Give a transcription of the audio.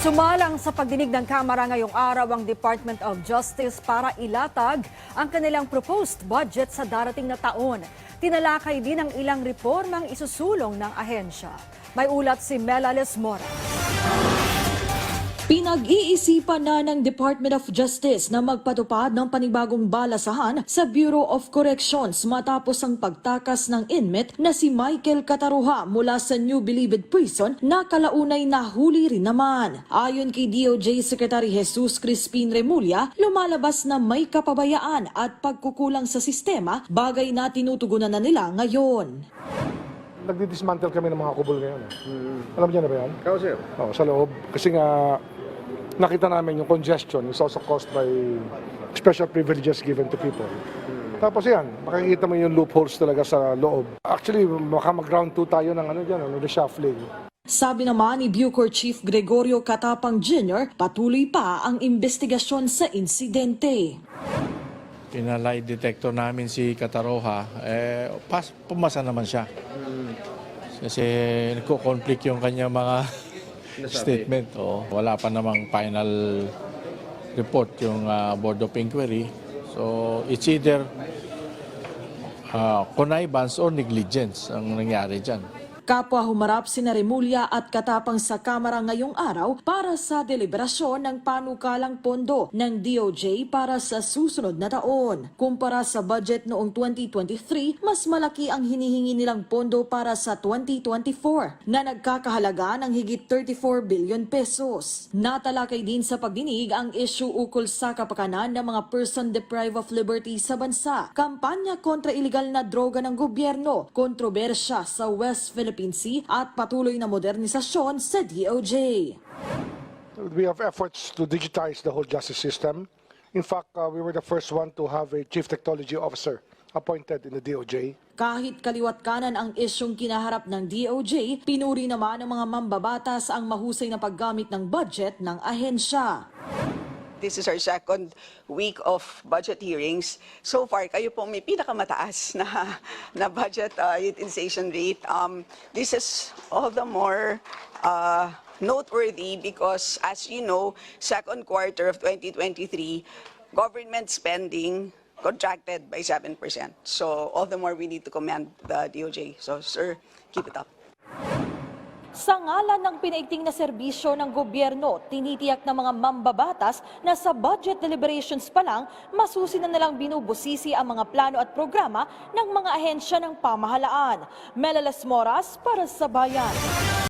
Sumalang sa pagdinig ng Kamara ngayong araw ang Department of Justice para ilatag ang kanilang proposed budget sa darating na taon. Tinalakay din ang ilang reformang isusulong ng ahensya. May ulat si Melales Mora. Pinag-iisipan na ng Department of Justice na magpatupad ng panibagong balasahan sa Bureau of Corrections matapos ang pagtakas ng inmate na si Michael Kataruha mula sa New Bilibid Prison na kalaunay nahuli rin naman. Ayon kay DOJ Secretary Jesus Crispin Remulla, lumalabas na may kapabayaan at pagkukulang sa sistema, bagay na tinutugunan na nila ngayon. Nagdi-dismantle kami ng mga kubol ngayon. eh. Alam niyo na ba yan? Ikaw, sir. Oo, sa loob. Kasi nga, nakita namin yung congestion is also caused by special privileges given to people. Tapos yan, makikita mo yung loopholes talaga sa loob. Actually, baka mag-round 2 tayo ng ano dyan, ano, reshuffling. Sabi naman ni Bucor Chief Gregorio Katapang Jr., patuloy pa ang investigasyon sa insidente. Pinalay detector namin si Kataroha, eh, pas, pumasa naman siya. Kasi nagko-conflict yung kanya mga statement. Oo. Wala pa namang final report yung ah, Board of Inquiry. So it's either uh, connivance or negligence ang nangyari dyan. Kapwa humarap sina Remulla at Katapang sa Kamara ngayong araw para sa deliberasyon ng panukalang pondo ng DOJ para sa susunod na taon. Kumpara sa budget noong 2023, mas malaki ang hinihingi nilang pondo para sa 2024 na nagkakahalaga ng higit 34 billion pesos. Natalakay din sa pagdinig ang issue ukol sa kapakanan ng mga person deprived of liberty sa bansa, kampanya kontra iligal na droga ng gobyerno, kontrobersya sa West Philippine Sea at patuloy na modernisasyon sa DOJ. We have efforts to digitize the whole justice system. In fact, uh, we were the first one to have a chief technology officer appointed in the DOJ. Kahit kaliwat kanan ang isyong kinaharap ng DOJ, pinuri naman ng mga mambabatas ang mahusay na paggamit ng budget ng ahensya. This is our second week of budget hearings. So far, kayo po may pinakamataas na, na budget uh, utilization rate. Um, this is all the more uh, noteworthy because, as you know, second quarter of 2023, government spending contracted by 7%. So all the more we need to commend the DOJ. So, sir, keep it up. Sa ngalan ng pinaigting na serbisyo ng gobyerno, tinitiyak ng mga mambabatas na sa budget deliberations pa lang, masusi na nilang binubusisi ang mga plano at programa ng mga ahensya ng pamahalaan. Melalas Moras para sa Bayan.